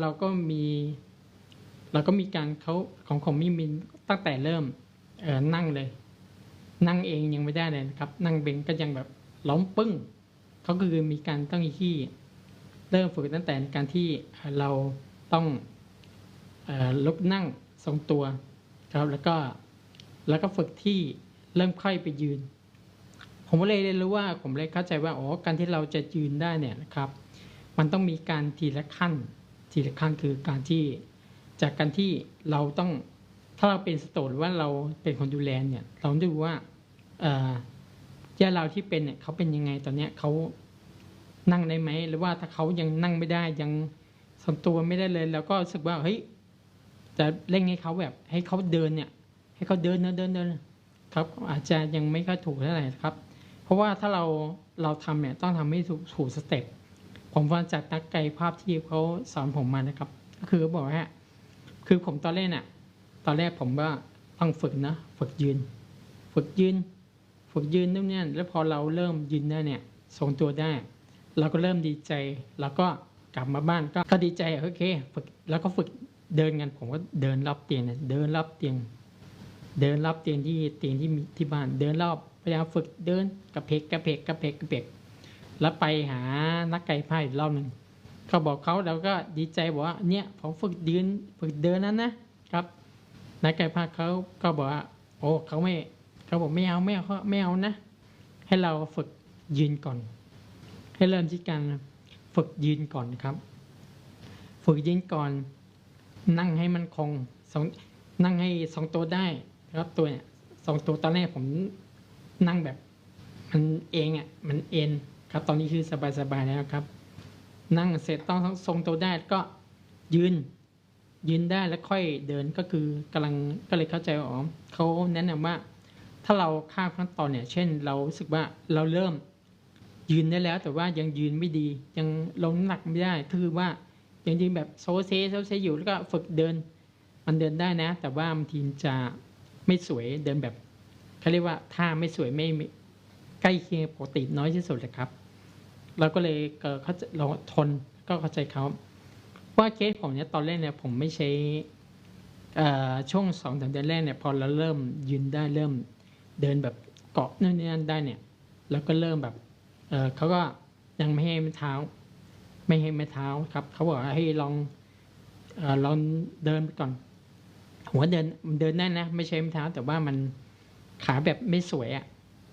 เราก็มีเราก็มีการเขาของของมิมินตั้งแต่เริ่มเออนั่งเลย นั่งเองยังไม่ได้เลยนะครับ นั่งเบงก็ยังแบบล้มปึ้งเขาคือมีการต้องที่เริ่มฝึกตั้งแต่การที่เราต้องอลุกนั่งทรงตัวครับแล้วก็แล้วก็ฝึกที่เริ่มค่อยไปยืน ผมเลยเรียนรู้ว่าผมเลยเข้าใจว่าอ๋อการที่เราจะยืนได้เนี่ยนะครับ มันต้องมีการทีละขั้น ทีละขั้นคือการที่จากการที่เราต้องถ้าเราเป็นสโตรหรือว่าเราเป็นคนดูแลเนี่ยเราต้องดูว่าญาติเราที่เป็นเนี่ยเขาเป็นยังไงตอนเนี้ยเขานั่งได้ไหมหรือว่าถ้าเขายังนั่งไม่ได้ยังทรงตัวไม่ได้เลยเราก็รู้สึกว่าเฮ้ยจะเร่งให้เขาแบบ ให้เขาเดินเนี่ย ให้เขาเดินเดินเดินเดินครับอาจจะยังไม่ค่อยถูกเท่าไหร่ครับ เพราะว่าถ้าเราเราทำเนี่ยต้องทำให้ถูกสเต็ป ผมฟังจากนักกายภาพที่เขาสอนผมมานะครับ ก็คือเขาบอกว่าคือผมตอนแรกเนี่ยตอนแรกผมว่าต้องฝึกนะฝึกยืน ฝึกยืน ฝึกยืนนู่นนี่นั่นแล้วพอเราเริ่มยืนได้เนี่ยทรงตัวได้ เราก็เริ่มดีใจ แล้วก็กลับมาบ้านก็ก็ดีใจโอเคฝึกแล้วก็ฝึกเดินกันผมก็เดินรอบเตียงเนี่ยเดินรอบเตียง เดินรอบเตียงที่เตียงที่ที่บ้าน เดินรอบพยายามฝึกเดินกระเพกกระเพกกระเพกกระเพก แล้วไปหานักไก่ผ้าอีกรอบหนึ่งเขาบอกเขาเราก็ดีใจบอกว่าเนี่ยผมฝึกยืนฝึกเดินนั้นนะครับ นักไก่ผ้าเขาก็บอกว่าโอ้เขาไม่เขาบอกไม่เอาไม่เอาไม่เอานะ ให้เราฝึกยืนก่อน ให้เริ่มที่การฝึกยืนก่อนครับ ฝึกยืนก่อน นั่งให้มันคงสองนั่งให้สองตัวได้ครับตัวเนี่ยสองตัวตอนแรกผมนั่งแบบ มันเองอะมันเอ็น ครับ ตอนนี้คือสบายๆแล้วครับ นั่งเสร็จต้องทรงตัวได้ก็ยืน ยืนได้แล้วค่อยเดินก็คือกำลังก็เลยเข้าใจว่าอ๋อเขาแนะนำว่า ถ้าเราข้ามขั้นตอนเนี่ย เช่น เรารู้สึกว่าเราเริ่มยืนได้แล้ว แต่ว่ายังยืนไม่ดี ยังลงน้ำหนักไม่ได้คือว่ายังยืนแบบโซเซโซเซอยู่แล้วก็ฝึกเดิน มันเดินได้นะ แต่ว่าบางทีมนจะไม่สวยเดินแบบเขาเรียกว่าท่าไม่สวยไม่ใกล้เคียงปกติน้อยที่สุดเลยครับ เราก็เลยเขาใจะเราทนก็เข้าใจเขาว่าเคสผมเนี่ยตอนแรกเนี่ยผมไม่ใช่ช่วงสองสามเดือนแรกเนี่ยพอเราเริ่มยืนได้เริ่มเดินแบบเกาะนั่นนี่นั่นได้เนี่ยแล้วก็เริ่มแบบเเขาก็ยังไม่ให้ไม้เท้า ไม่ให้ไม้เท้าครับเขาบอกให้ลองเอลองเดินไปก่อนหัวาเดินเดินได้นะไม่ใช่ไม้เท้า แต่ว่ามันขาแบบไม่สวยอะ่ะ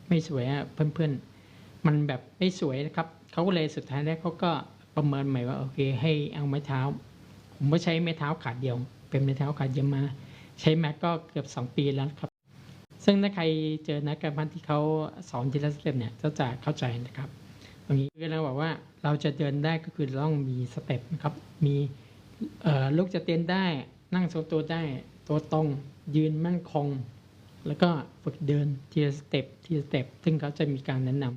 ไม่สวยอะ่ะเพื่อนๆมันแบบไม่สวยนะครับ เขาก็เลยสุดท้ายแล้วเขาก็ประเมินใหม่ว่าโอเค ให้เอาไม้เท้า ผมก็ใช้ไม้เท้าขาดเดียว เป็นไม้เท้าขาเดียวมา ใช้แมาก็เกือบสองปีแล้วครับ ซึ่งถ้าใครเจอนักการพันที่เขาสอนทีละสเต็ปเนี่ยก็จะเข้าใจนะครับ ตรงนี้ก็เราบอกว่าเราจะเดินได้ก็คือต้องมีสเต็ปนะครับ มีเอ่อลุกจะเต้นได้นั่งทรงตัวได้ตัวตรงยืนมั่นคง แล้วก็ฝึกเดินทีละสเต็ปทีละสเต็ปซึ่งเขาจะมีการแนะนำ